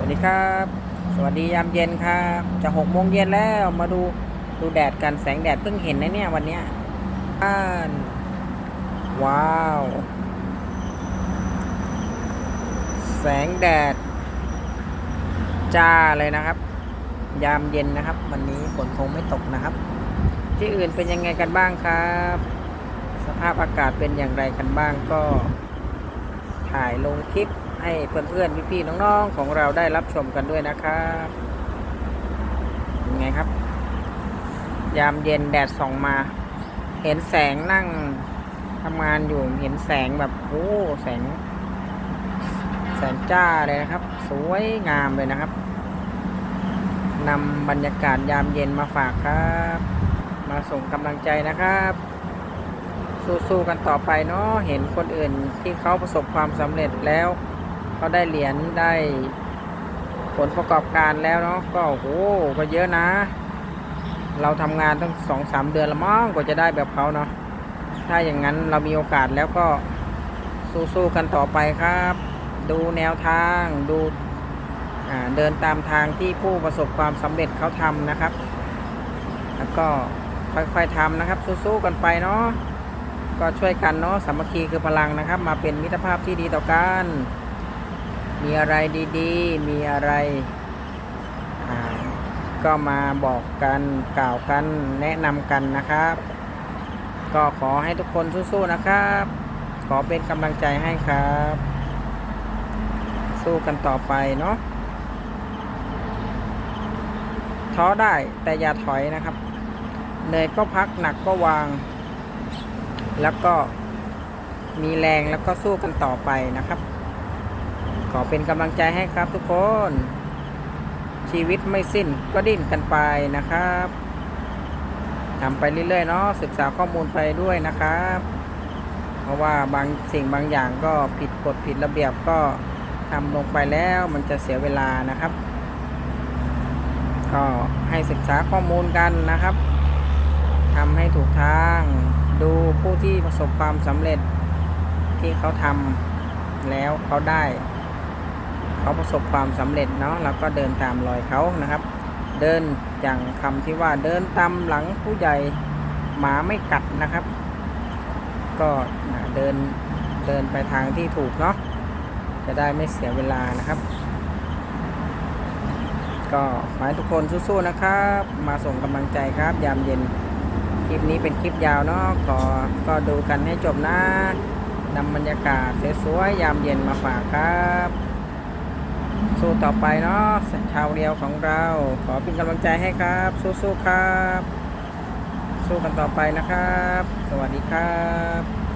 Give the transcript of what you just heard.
วัสดีครับ สวัสดียามเย็นครับ จะหกโมงเย็นแล้วมาดูดูแดดกันแสงแดดเพิ่งเห็นนะเนี่ยวันเนี้ยบ้านว้าว แสงแดด จ้าเลยนะครับ ยามเย็นนะครับ วันนี้ฝนคงไม่ตกนะครับ ที่อื่นเป็นยังไงกันบ้างครับ สภาพอากาศเป็นอย่างไรกันบ้างก็ ถ่ายลงคลิป ให้เพื่อนๆพี่ๆน้องๆของเราได้รับชมกันด้วยนะครับยังไงครับ ยามเย็นแดดส่องมา เห็นแสงนั่งทำงานอยู่เห็นแสงแบบโอ้แสง แสงจ้าเลยนะครับ สวยงามเลยนะครับนำบรรยากาศยามเย็นมาฝากครับ มาส่งกำลังใจนะครับ สู้ๆกันต่อไปเนาะเห็นคนอื่นที่เขาประสบความสำเร็จแล้ว เขาได้เหรียญได้ผลประกอบการแล้วเนาะก็โอ้โหก็เยอะนะ เราทำงานตั้งสองสามเดือนละมั้งกว่าจะได้แบบเขาเนาะถ้าอย่างนั้นเรามีโอกาสแล้วก็สู้ๆกันต่อไปครับ ดูแนวทางดูเดินตามทางที่ผู้ประสบความสำเร็จเขาทำนะครับ แล้วก็ค่อยๆทำนะครับ สู้ๆกันไปเนาะก็ช่วยกันเนาะสามัคคีคือพลังนะครับ มาเป็นมิตรภาพที่ดีต่อกัน มีอะไรดีๆ มีอะไรก็มาบอกกันกล่าวกันแนะนำกันนะครับ ก็ขอให้ทุกคนสู้ๆนะครับ ขอเป็นกำลังใจให้ครับ สู้กันต่อไปเนาะท้อได้แต่อย่าถอยนะครับเหนื่อยก็พักหนักก็วาง แล้วก็มีแรงแล้วก็สู้กันต่อไปนะครับ ขอเป็นกำลังใจให้ครับทุกคน ชีวิตไม่สิ้นก็ดิ้นกันไปนะครับทำไปเรื่อยๆเนาะศึกษาข้อมูลไปด้วยนะครับ เพราะว่าบางสิ่งบางอย่างก็ผิดกฎผิดระเบียบก็ทำลงไปแล้วมันจะเสียเวลานะครับ ก็ให้ศึกษาข้อมูลกันนะครับทำให้ถูกทางดูผู้ที่ประสบความสำเร็จที่เขาทำแล้วเขาได้ เขาประสบความสำเร็จเนาะเราก็เดินตามรอยเขานะครับ เดินอย่างคำที่ว่าเดินตามหลังผู้ใหญ่หมาไม่กัดนะครับ ก็เดินเดินไปทางที่ถูกเนาะจะได้ไม่เสียเวลานะครับ ก็ขอให้ทุกคนสู้ๆนะครับ มาส่งกำลังใจครับ ยามเย็นคลิปนี้เป็นคลิปยาวเนาะขอก็ดูกันให้จบนะนำบรรยากาศสวยๆยามเย็นมาฝากครับ สู้ต่อไปเนาะชาวเรียวของเรา ขอเป็นกำลังใจให้ครับ สู้ๆครับ สู้กันต่อไปนะครับ สวัสดีครับ